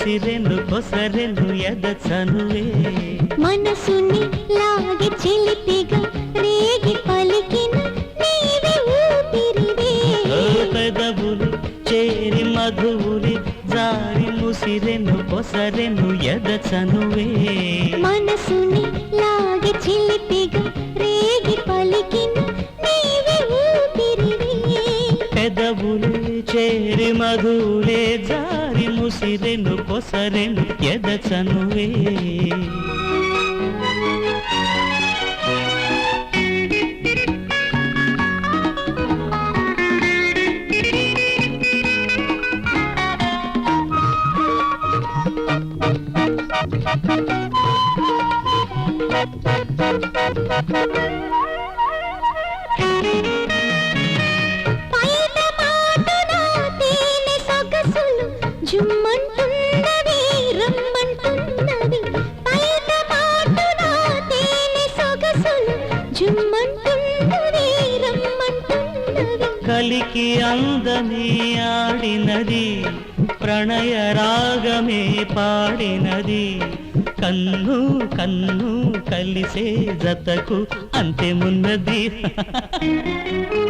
కొసరెను ఎద చనువే మనసుని లాగి చిలిపిగా రేగి పలికిన నీవే ఊపిరివే. పెదవులు చేరి మధువులి జారి ముసిరెను కొసరెను ఎద చనువే మనసుని లాగి చిలిపిగా రేగి పలికిన నీవే ఊపిరివే. పెదవులు చేరి మధులే జారి ముసిరెను కొసరెను ఎదచనువే Thank you. కలికి అందమే ఆడినది ప్రణయ రాగమే పాడినది. కన్ను కన్ను కలిసే జతకు అంతేమున్నది మనసుని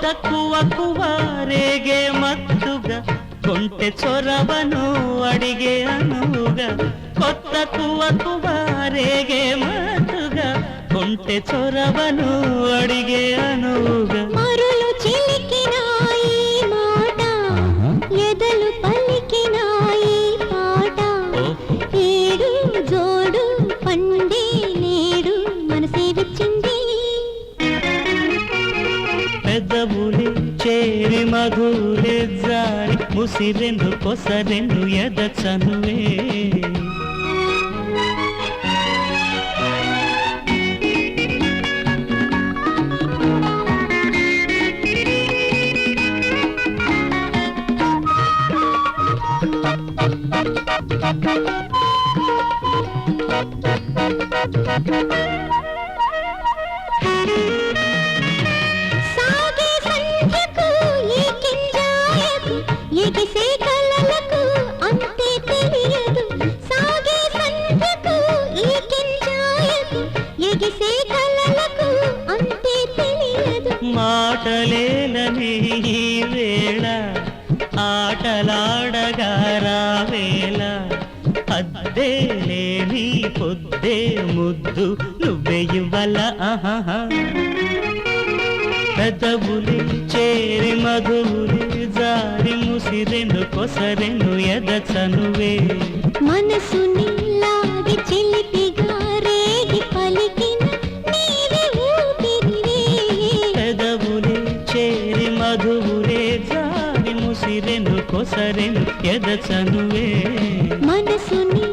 కొత్త కువ కువ మత్తుగా కొంటె చొరవను అడిగే అనువుగా. కొత్త కువ కువ రేగే మత్తుగా కొంటె చొరవను అడిగే అనువుగా. పెదవులి చేరి మధులే జారి ముసిరెను కొసరెను ఎద చనువే? సాగే మాటలేనని వేళ ఆటలాడగా రావేళ అద్దే లేని పొద్దే ముద్దు నువ్వే ఇవ్వల ఆహాహా. చేరి మధువులు కొసరెను ఎద చనువే మనసుని లాగి చిలిపిగా రేగి పలికిన నీవే ఊపిరివే. పెదవులి చేరి మధువులే జారి ముసిరెను కొసరెను ఎద చనువే మనసుని లాగి చిలిపి